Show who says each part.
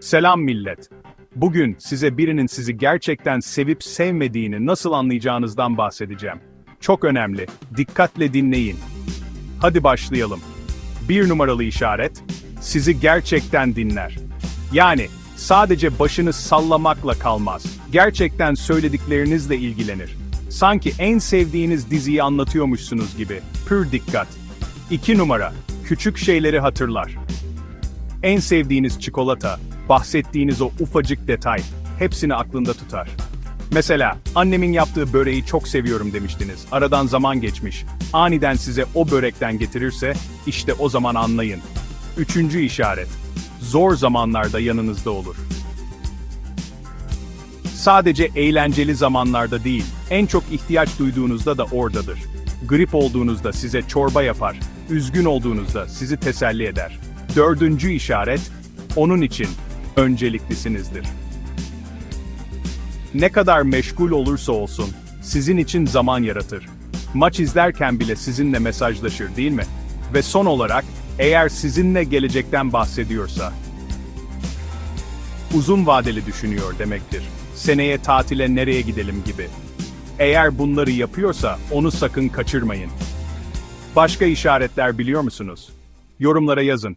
Speaker 1: Selam millet. Bugün size birinin sizi gerçekten sevip sevmediğini nasıl anlayacağınızdan bahsedeceğim. Çok önemli. Dikkatle dinleyin. Hadi başlayalım. Bir numaralı işaret, sizi gerçekten dinler. Yani sadece başını sallamakla kalmaz. Gerçekten söylediklerinizle ilgilenir. Sanki en sevdiğiniz diziyi anlatıyormuşsunuz gibi. Pür dikkat. 2 numara, küçük şeyleri hatırlar. En sevdiğiniz çikolata, bahsettiğiniz o ufacık detay, hepsini aklında tutar. Mesela, annemin yaptığı böreği çok seviyorum demiştiniz. Aradan zaman geçmiş. Aniden size o börekten getirirse, işte o zaman anlayın. Üçüncü işaret. Zor zamanlarda yanınızda olur. Sadece eğlenceli zamanlarda değil, en çok ihtiyaç duyduğunuzda da oradadır. Grip olduğunuzda size çorba yapar, üzgün olduğunuzda sizi teselli eder. Dördüncü işaret, onun için önceliklisinizdir. Ne kadar meşgul olursa olsun, sizin için zaman yaratır. Maç izlerken bile sizinle mesajlaşır değil mi? Ve son olarak, eğer sizinle gelecekten bahsediyorsa, uzun vadeli düşünüyor demektir. Seneye tatile nereye gidelim gibi. Eğer bunları yapıyorsa onu sakın kaçırmayın. Başka işaretler biliyor musunuz? Yorumlara yazın.